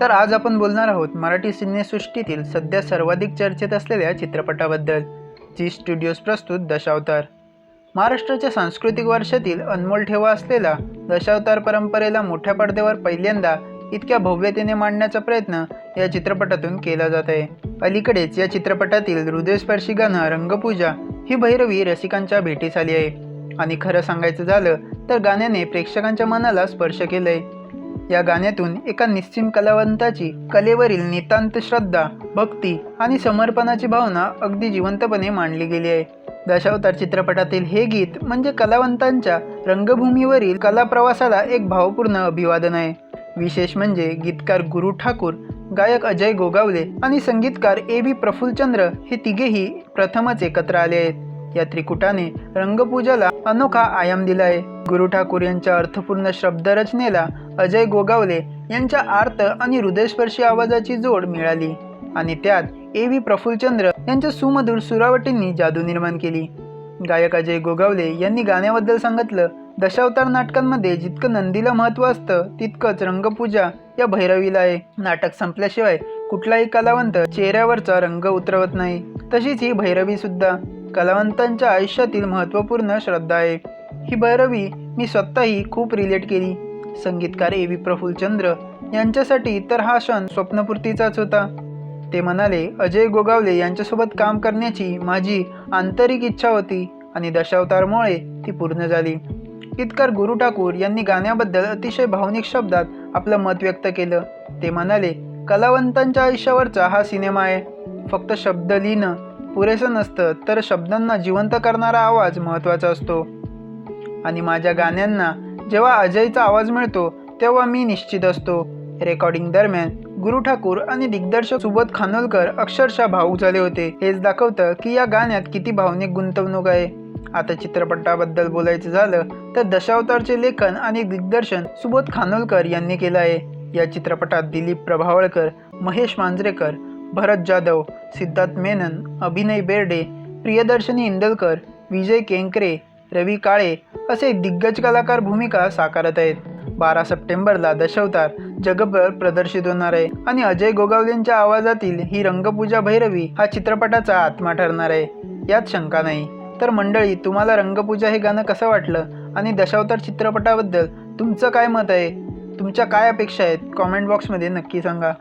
तर आज आपण बोलणार आहोत मराठी सिनेसृष्टीतील सध्या सर्वाधिक चर्चेत असलेल्या चित्रपटाबद्दल जी स्टुडिओज प्रस्तुत दशावतार. महाराष्ट्राच्या सांस्कृतिक वर्षातील अनमोल ठेवा असलेला दशावतार परंपरेला मोठ्या पडद्यावर पहिल्यांदा इतक्या भव्यतेने मांडण्याचा प्रयत्न या चित्रपटातून केला जात आहे. अलीकडेच या चित्रपटातील हृदयस्पर्शी गाणं रंगपूजा ही भैरवी रसिकांच्या भेटीस आली आहे. आणि खरं सांगायचं झालं तर गाण्याने प्रेक्षकांच्या मनाला स्पर्श केलंय. या गाण्यातून एका निश्चिम कलावंताची कलेवरील नितांत श्रद्धा भक्ती आणि समर्पणाची भावना अगदी जिवंतपणे मांडली गेली आहे. दशावतार चित्रपटातील हे गीत म्हणजे कलावंतांच्या रंगभूमीवरील कला प्रवासाला एक भावपूर्ण अभिवादन आहे. विशेष म्हणजे गीतकार गुरु ठाकूर गायक अजय गोगावले आणि संगीतकार ए बी प्रफुल्लचंद्र हे तिघेही प्रथमच एकत्र आले आहेत. या त्रिकुटाने रंगपूजाला अनोखा आयाम दिला आहे गुरु ठाकूर यांच्या अर्थपूर्ण शब्दरचनेला अजय गोगावले यांच्या आर्त आणि हृदयस्पर्शी आवाजाची जोड मिळाली. आणि त्यात ए व्ही प्रफुल्लचंद्र यांच्या सुमधूर सुरावटींनी जादू निर्माण केली. गायक अजय गोगावले यांनी गाण्याबद्दल सांगितलं दशावतार नाटकांमध्ये जितकं नंदीला महत्त्व असतं तितकंच रंगपूजा या भैरवीला आहे. नाटक संपल्याशिवाय कुठलाही कलावंत चेहऱ्यावरचा रंग उतरवत नाही. तशीच ही भैरवी सुद्धा. कलावंतांच्या आयुष्यातील महत्त्वपूर्ण श्रद्धा आहे. ही भैरवी मी स्वतःही खूप रिलेट केली. संगीतकार ए. व्ही. प्रफुल्लचंद्र यांच्यासाठी तर हा क्षण स्वप्नपूर्तीचाच होता. ते म्हणाले अजय गोगावले यांच्यासोबत काम करण्याची माझी आंतरिक इच्छा होती आणि दशावतारमुळे ती पूर्ण झाली. गीतकार गुरु ठाकूर यांनी गाण्याबद्दल अतिशय भावनिक शब्दात आपलं मत व्यक्त केलं. ते म्हणाले कलावंतांच्या आयुष्यावरचा हा सिनेमा आहे. फक्त शब्द लिहिणं पुरेसं नसतं तर शब्दांना जिवंत करणारा आवाज महत्त्वाचा असतो. आणि माझ्या गाण्यांना जेव्हा अजयचा आवाज मिळतो तेव्हा मी निश्चित असतो. रेकॉर्डिंग दरम्यान गुरु ठाकूर आणि दिग्दर्शक सुबोध खानोलकर अक्षरशः भाऊक झाले होते. हेच दाखवतं की या गाण्यात किती भावनिक गुंतवणूक आहे. आता चित्रपटाबद्दल बोलायचं झालं तर दशावतारचे लेखन आणि दिग्दर्शन सुबोध खानोलकर यांनी केलं आहे. या चित्रपटात दिलीप प्रभावळकर महेश मांजरेकर भरत जाधव सिद्धार्थ मेनन अभिनय बेर्डे प्रियदर्शनी इंदलकर विजय केंकरे रवी काळे असे दिग्गज कलाकार भूमिका साकारत आहेत. बारा सप्टेंबरला दशवतार जगभर प्रदर्शित होणार आहे आणि अजय गोगावलेंच्या आवाजातील ही रंगपूजा भैरवी हा चित्रपटाचा आत्मा ठरणार आहे. यात शंका नाही. तर मंडळी तुम्हाला रंगपूजा हे गाणं कसं वाटलं? आणि दशावतार चित्रपटाबद्दल तुमचं काय मत आहे? तुमच्या काय अपेक्षा आहेत? कॉमेंट बॉक्समध्ये नक्की सांगा.